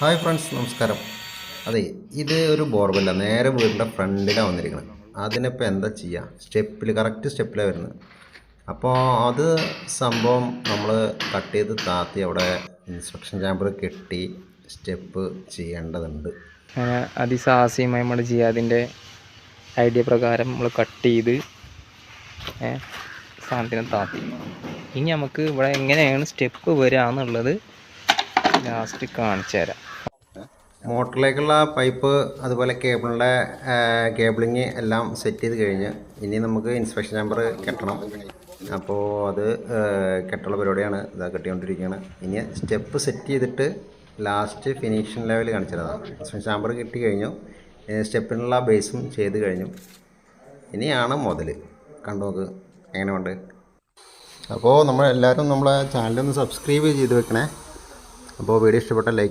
Hi friends നമസ്കാരം. അതെ ഇത് ഒരു ബോർവെല്ല. നേരെ വീടിന്റെ ഫ്രണ്ടിലാണ് വന്നിരിക്കുന്നത് അതിനിപ്പോൾ എന്താ ചെയ്യുക സ്റ്റെപ്പിൽ കറക്റ്റ് സ്റ്റെപ്പിലാണ് വരുന്നത്. അപ്പോൾ അത് സംഭവം നമ്മൾ കട്ട് ചെയ്ത് താത്തി അവിടെ ഇൻസ്ട്രക്ഷൻ ചാമ്പർ കെട്ടി സ്റ്റെപ്പ് ചെയ്യേണ്ടതുണ്ട്. അതിസാഹസികമായി നമ്മൾ ജിയാദിന്റെ ഐഡിയ പ്രകാരം നമ്മൾ കട്ട് ചെയ്ത് സാധനത്തിന് താത്തി. ഇനി നമുക്ക് ഇവിടെ എങ്ങനെയാണ് സ്റ്റെപ്പ് വരിക എന്നുള്ളത് ലാസ്റ്റ് കാണിച്ചു തരാം. മോട്ടറിലേക്കുള്ള പൈപ്പ് അതുപോലെ കേബിളിന്റെ കേബിളിങ് എല്ലാം സെറ്റ് ചെയ്ത് കഴിഞ്ഞ് ഇനി നമുക്ക് ഇൻസ്പെക്ഷൻ നമ്പർ കെട്ടണം. അപ്പോൾ അത് കെട്ടുള്ള പരിപാടിയാണ്. ഇതാ കെട്ടിക്കൊണ്ടിരിക്കുകയാണ്. ഇനി സ്റ്റെപ്പ് സെറ്റ് ചെയ്തിട്ട് ലാസ്റ്റ് ഫിനിഷിംഗ് ലെവൽ കാണിച്ചതാണ് ഇൻസ്പെക്ഷൻ നമ്പർ കിട്ടി കഴിഞ്ഞു. സ്റ്റെപ്പിനുള്ള ബേസും ചെയ്ത് കഴിഞ്ഞു. ഇനിയാണ് മുതൽ കണ്ടു നോക്ക്. എങ്ങനെ ഉണ്ട് അപ്പോൾ നമ്മൾ എല്ലാവരും നമ്മളെ ചാനലൊന്ന് സബ്സ്ക്രൈബ് ചെയ്ത് വെക്കണേ. അപ്പോൾ വീഡിയോ ഇഷ്ടപ്പെട്ട ലൈക്ക്